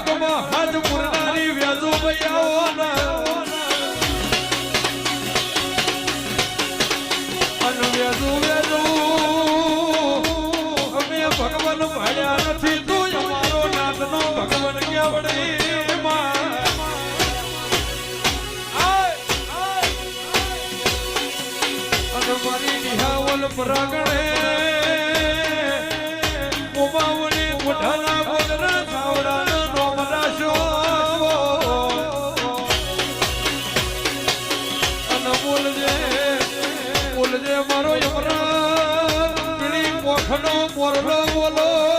કળજકમાં હાથ પુરનાની વેલુ મૈયાવો અને વેલુ વેલુ અમે ભગવાન ભાડ્યા નથી, તું અમારો નાથનો ભગવાનમાં મારો યમરા પીળી મોખનો મોરલો બોલો